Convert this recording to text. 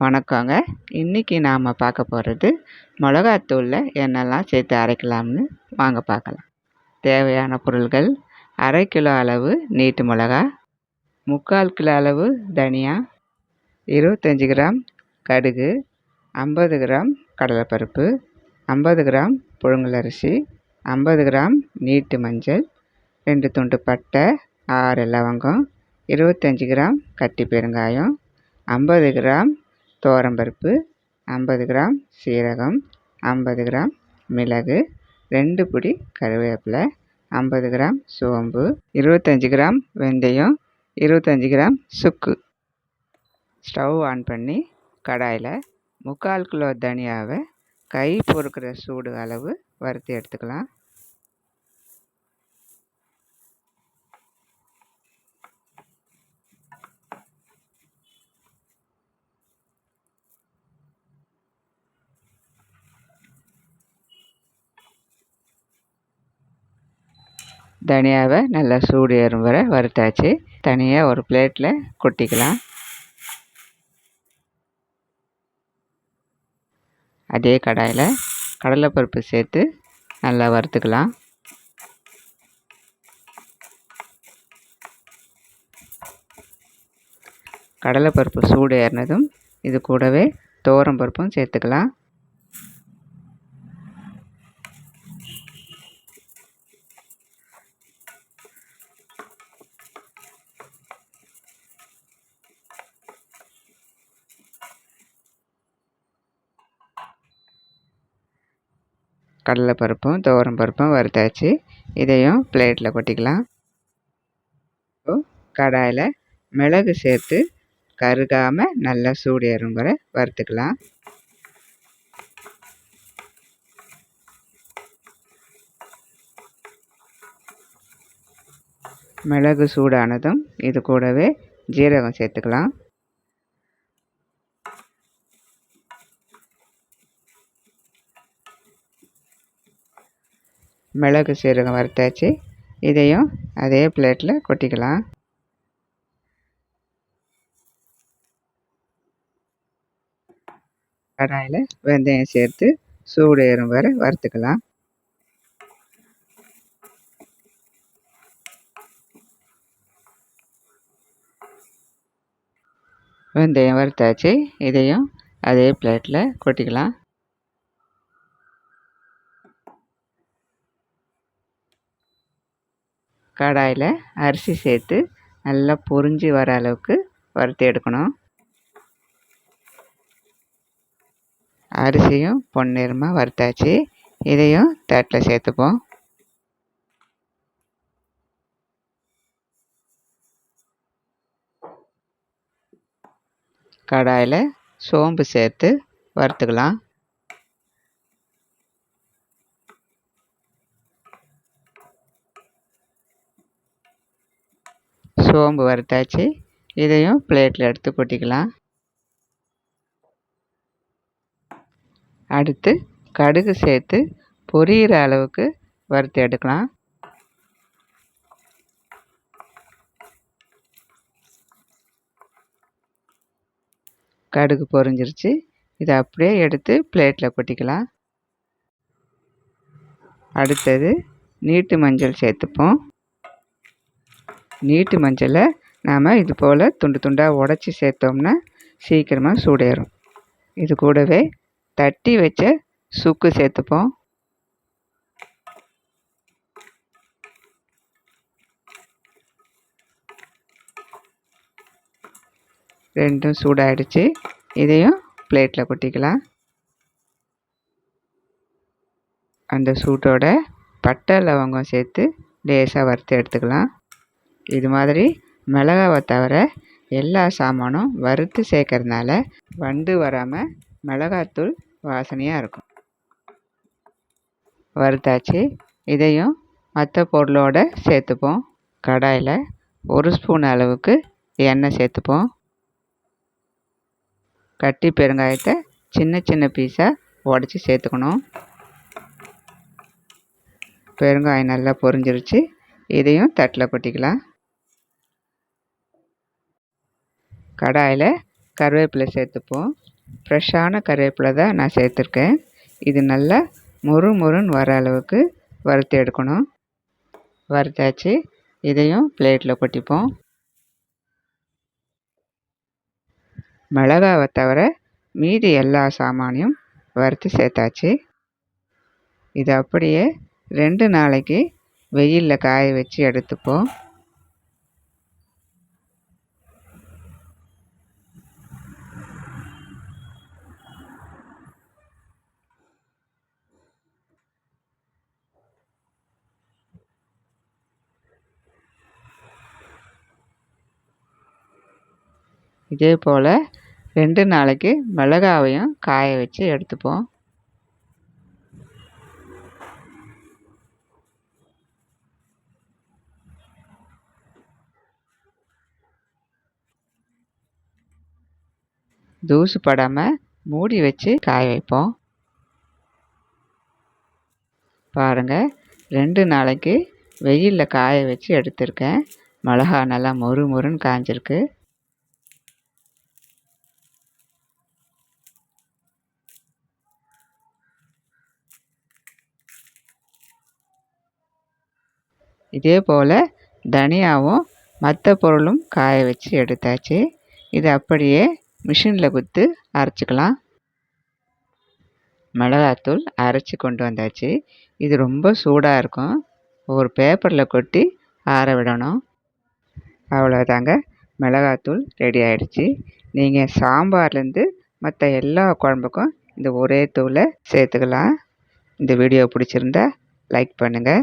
வணக்கங்க. இன்றைக்கி நாம் பார்க்க போகிறது மிளகாத்தூளில் என்னெல்லாம் சேர்த்து அரைக்கலாம்னு. வாங்க பார்க்கலாம். தேவையான பொருள்கள் அரை கிலோ அளவு நீட்டு மிளகா முக்கால் கிலோ அளவு தனியா இருபத்தஞ்சி கிராம் கடுகு ஐம்பது கிராம் கடலைப்பருப்பு ஐம்பது கிராம் புழுங்கலரிசி ஐம்பது கிராம் நீட்டு மஞ்சள் ரெண்டு துண்டு பட்டை ஆறு லவங்கம் இருபத்தஞ்சி கிராம் கட்டி பெருங்காயம் ஐம்பது கிராம் துவரம்பருப்பு ஐம்பது கிராம் சீரகம் ஐம்பது கிராம் மிளகு ரெண்டு பிடி கருவேப்பிலை ஐம்பது கிராம் சோம்பு இருபத்தஞ்சி கிராம் வெந்தயம் இருபத்தஞ்சி கிராம் சுக்கு. ஸ்டவ் ஆன் பண்ணி கடாயில் முக்கால் கிலோ தனியாவை கை பொறுக்கிற சூடு அளவு வறுத்து எடுத்துக்கலாம். தனியாவை நல்லா சூடு ஏறும் வரை வறுத்தாச்சு. தனியாக ஒரு பிளேட்டில் கொட்டிக்கலாம். அதே கடாயில் கடலைப்பருப்பு சேர்த்து நல்லா வறுத்துக்கலாம். கடலைப்பருப்பு சூடு ஏறினதும் இது கூடவே தோரம் பருப்பும் சேர்த்துக்கலாம். கடலைப்பருப்பும் துவரம் பருப்பும் வறுத்தாச்சு. இதையும் பிளேட்டில் கொட்டிக்கலாம். கடாயில் மிளகு சேர்த்து கருகாமல் நல்லா சூடு வரை வறுத்துக்கலாம். மிளகு சூடானதும் இது கூடவே ஜீரகம் சேர்த்துக்கலாம். மிளகு சீரகம் வறுத்தாச்சு. இதையும் அதே பிளேட்டில் கொட்டிக்கலாம். கடாயில் வெந்தயம் சேர்த்து சூடு ஏறும் வரை வறுத்துக்கலாம். வெந்தயம் வறுத்தாச்சு. இதையும் அதே பிளேட்டில் கொட்டிக்கலாம். கடாயில் அரிசி சேர்த்து நல்லா பொரிஞ்சு வர அளவுக்கு வறுத்து எடுக்கணும். அரிசியும் பொன்னிறமாக வறுத்தாச்சு. இதையும் தட்டில் சேர்த்துப்போம். கடாயில் சோம்பு சேர்த்து வறுத்துக்கலாம். சோம்பு வறுத்தாச்சு. இதையும் பிளேட்டில் எடுத்து கொட்டிக்கலாம். அடுத்து கடுகு சேர்த்து பொரியிற அளவுக்கு வறுத்து எடுக்கலாம். கடுகு பொரிஞ்சிருச்சு. இதை அப்படியே எடுத்து பிளேட்டில் கொட்டிக்கலாம். அடுத்தது நீட்டு மஞ்சள் சேர்த்துப்போம். நீட்டு மஞ்சளை நாம் இது போல் துண்டு துண்டாக உடச்சி சேர்த்தோம்னா சீக்கிரமாக சூடேறும். இது கூடவே தட்டி வச்ச சுக்கு சேர்த்துப்போம். ரெண்டும் சூடாகிடுச்சு இதையும் பிளேட்டில் கொட்டிக்கலாம். அந்த சூட்டோட பட்டை லவங்கம் சேர்த்து லேசாக வறுத்து எடுத்துக்கலாம். இது மாதிரி மிளகாவை தவிர எல்லா சாமானும் வறுத்து சேர்க்கறதுனால வண்டு வராமல் மிளகாத்தூள் வாசனையாக இருக்கும். வறுத்தாச்சு. இதையும் மற்ற பொருளோடு சேர்த்துப்போம். கடாயில் ஒரு ஸ்பூன் அளவுக்கு எண்ணெய் சேர்த்துப்போம். கட்டி பெருங்காயத்தை சின்ன சின்ன பீஸாக உடச்சி சேர்த்துக்கணும். பெருங்காயம் நல்லா பொரிஞ்சிருச்சு. இதையும் தட்டில் கொட்டிக்கலாம். கடாயில் கருவேப்பிலை சேர்த்துப்போம். ஃப்ரெஷ்ஷான கருவேப்பிலை தான் நான் சேர்த்துருக்கேன். இது நல்லா முறு முறுன்னு வர அளவுக்கு வறுத்து எடுக்கணும். வறுத்தாச்சு. இதையும் பிளேட்டில் கொட்டிப்போம். மிளகாவை தவிர மீதி எல்லா சாமானையும் வறுத்து சேர்த்தாச்சு. இது அப்படியே ரெண்டு நாளைக்கு வெயிலில் காய வச்சு எடுத்துப்போம். இதே போல் ரெண்டு நாளைக்கு மிளகாவையும் காய வச்சு எடுத்துப்போம். தூசு படாமல் மூடி வச்சு காய வைப்போம். பாருங்கள் ரெண்டு நாளைக்கு வெயிலில் காய வச்சு எடுத்திருக்கேன். மிளகா நல்லா மொறு மொறுன்னு காய்ஞ்சிருக்கு இதே போல் தனியாவும் மற்ற பொருளும் காய வச்சு எடுத்தாச்சு. இது அப்படியே மிஷினில் குத்து அரைச்சிக்கலாம். மிளகாத்தூள் அரைச்சி கொண்டு வந்தாச்சு. இது ரொம்ப சூடாக இருக்கும். ஒரு பேப்பரில் கொட்டி ஆற விடணும். அவ்வளோதாங்க மிளகாத்தூள் ரெடி ஆகிடுச்சி நீங்கள் சாம்பார்லேருந்து மற்ற எல்லா குழம்புக்கும் இந்த ஒரே தூளை சேர்த்துக்கலாம். இந்த வீடியோ பிடிச்சிருந்தா லைக் பண்ணுங்கள்